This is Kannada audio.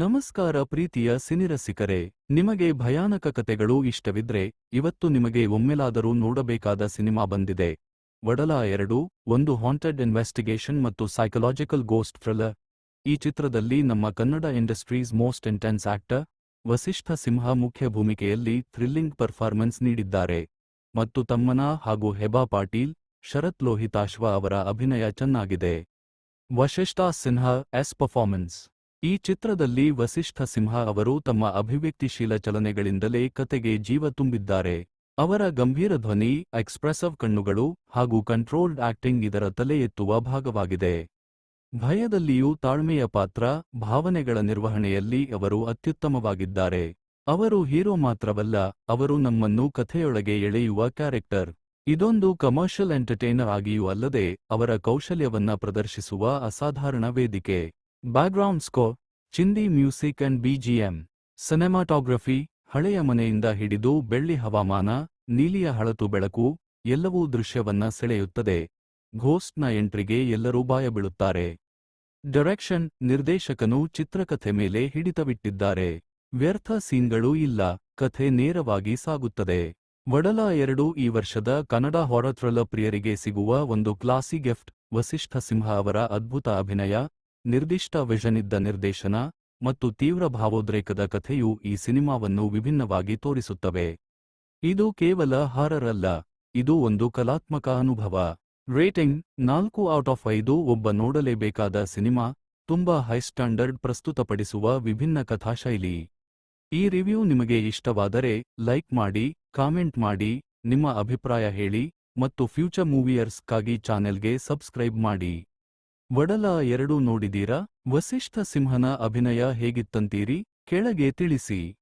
ನಮಸ್ಕಾರ ಪ್ರೀತಿಯ ಸಿನಿರಸಿಕರೇ, ನಿಮಗೆ ಭಯಾನಕ ಕತೆಗಳು ಇಷ್ಟವಿದ್ರೆ ಇವತ್ತು ನಿಮಗೆ ಒಮ್ಮೆಲಾದರೂ ನೋಡಬೇಕಾದ ಸಿನಿಮಾ ಬಂದಿದೆ. ವಡಲ ಎರಡು, ಒಂದು ಹಾಂಟೆಡ್ ಇನ್ವೆಸ್ಟಿಗೇಷನ್ ಮತ್ತು ಸೈಕಲಾಜಿಕಲ್ ಗೋಸ್ಟ್ ಥ್ರಿಲ್ಲರ್ ಈ ಚಿತ್ರದಲ್ಲಿ ನಮ್ಮ Kannada industries most intense actor, Vasishta Simha ಮುಖ್ಯ ಭೂಮಿಕೆಯಲ್ಲಿ ಥ್ರಿಲ್ಲಿಂಗ್ ಪರ್ಫಾರ್ಮೆನ್ಸ್ ನೀಡಿದ್ದಾರೆ. ಮತ್ತು ತಮ್ಮನ ಹಾಗೂ ಹೆಬಾ ಪಾಟೀಲ್, ಶರತ್ ಲೋಹಿತಾಶ್ವ ಅವರ ಅಭಿನಯ ಚೆನ್ನಾಗಿದೆ. ವಶಿಷ್ಠ ಸಿನ್ಹಾ ಎಸ್ ಪರ್ಫಾರ್ಮೆನ್ಸ್ ಈ ಚಿತ್ರದಲ್ಲಿ ವಸಿಷ್ಠ ಸಿಂಹ ಅವರು ತಮ್ಮ ಅಭಿವ್ಯಕ್ತಿಶೀಲ ಚಲನೆಗಳಿಂದಲೇ ಕತೆಗೆ ಜೀವ ತುಂಬಿದ್ದಾರೆ. ಅವರ ಗಂಭೀರ ಧ್ವನಿ ಎಕ್ಸ್ಪ್ರೆಸಿವ್ ಕಣ್ಣುಗಳು ಹಾಗೂ ಕಂಟ್ರೋಲ್ಡ್ ಆಕ್ಟಿಂಗ್ ಇದರ ತಲೆ ಎತ್ತುವ ಭಾಗವಾಗಿದೆ. ಭಯದಲ್ಲಿಯೂ ತಾಳ್ಮೆಯ ಪಾತ್ರ, ಭಾವನೆಗಳ ನಿರ್ವಹಣೆಯಲ್ಲಿ ಅವರು ಅತ್ಯುತ್ತಮವಾಗಿದ್ದಾರೆ. ಅವರು ಹೀರೋ ಮಾತ್ರವಲ್ಲ, ಅವರು ನಮ್ಮನ್ನು ಕಥೆಯೊಳಗೆ ಎಳೆಯುವ ಕ್ಯಾರೆಕ್ಟರ್ ಇದೊಂದು ಕಮರ್ಷಿಯಲ್ ಎಂಟರ್ಟೈನರ್ ಆಗಿಯೂ ಅಲ್ಲದೆ, ಅವರ ಕೌಶಲ್ಯವನ್ನ ಪ್ರದರ್ಶಿಸುವ ಅಸಾಧಾರಣ ವೇದಿಕೆ. ಬ್ಯಾಕ್ಗ್ರೌಂಡ್ ಸ್ಕೋರ್ ಚಿಂದಿ ಮ್ಯೂಸಿಕ್ ಅಂಡ್ ಬಿಜಿಎಂ ಸಿನೆಮಾಟೋಗ್ರಫಿ ಹಳೆಯ ಮನೆಯಿಂದ ಹಿಡಿದು ಬೆಳ್ಳಿ ಹವಾಮಾನ, ನೀಲಿಯ ಹಳತು ಬೆಳಕು, ಎಲ್ಲವೂ ದೃಶ್ಯವನ್ನ ಸೆಳೆಯುತ್ತದೆ. ಘೋಸ್ಟ್ನ ಎಂಟ್ರಿಗೆ ಎಲ್ಲರೂ ಬಾಯಬೀಳುತ್ತಾರೆ ಡೈರೆಕ್ಷನ್ ನಿರ್ದೇಶಕನು ಚಿತ್ರಕಥೆ ಮೇಲೆ ಹಿಡಿತವಿಟ್ಟಿದ್ದಾರೆ. ವ್ಯರ್ಥ ಸೀನ್ಗಳು ಇಲ್ಲ, ಕಥೆ ನೇರವಾಗಿ ಸಾಗುತ್ತದೆ. ವಡಲ ಎರಡು ಈ ವರ್ಷದ ಕನ್ನಡ ಹಾರರ್ ಥ್ರಿಲ್ಲರ್ ಪ್ರಿಯರಿಗೆ ಸಿಗುವ ಒಂದು ಕ್ಲಾಸಿ ಗಿಫ್ಟ್ ವಸಿಷ್ಠ ಸಿಂಹ ಅವರ ಅದ್ಭುತ ಅಭಿನಯ ನಿರ್ದಿಷ್ಟ ವಿಷನಿದ್ದ ನಿರ್ದೇಶನ ಮತ್ತು ತೀವ್ರ ಭಾವೋದ್ರೇಕದ ಕಥೆಯು ಈ ಸಿನಿಮಾವನ್ನು ವಿಭಿನ್ನವಾಗಿ ತೋರಿಸುತ್ತವೆ. ಇದು ಕೇವಲ ಹಾರರ್ ಅಲ್ಲ ಇದು ಒಂದು ಕಲಾತ್ಮಕ ಅನುಭವ. ರೇಟಿಂಗ್ ನಾಲ್ಕು ಔಟ್ ಆಫ್ ಐದು ಒಬ್ಬ ನೋಡಲೇಬೇಕಾದ ಸಿನಿಮಾ, ತುಂಬಾ ಹೈ ಸ್ಟ್ಯಾಂಡರ್ಡ್ ಪ್ರಸ್ತುತಪಡಿಸುವ ವಿಭಿನ್ನ ಕಥಾಶೈಲಿ. ಈ ರಿವ್ಯೂ ನಿಮಗೆ ಇಷ್ಟವಾದರೆ ಲೈಕ್ ಮಾಡಿ, ಕಾಮೆಂಟ್ ಮಾಡಿ, ನಿಮ್ಮ ಅಭಿಪ್ರಾಯ ಹೇಳಿ ಮತ್ತು ಫ್ಯೂಚರ್ ಮೂವಿಯರ್ಸ್ಗಾಗಿ ಚಾನೆಲ್ಗೆ ಸಬ್ಸ್ಕ್ರೈಬ್ ಮಾಡಿ. ವಡಲ ಎರಡು ನೋಡಿದೀರಾ? ವಸಿಷ್ಠ ಸಿಂಹನ ಅಭಿನಯ ಹೇಗಿತ್ತಂತೀರಿ? ಕೆಳಗೆ ತಿಳಿಸಿ.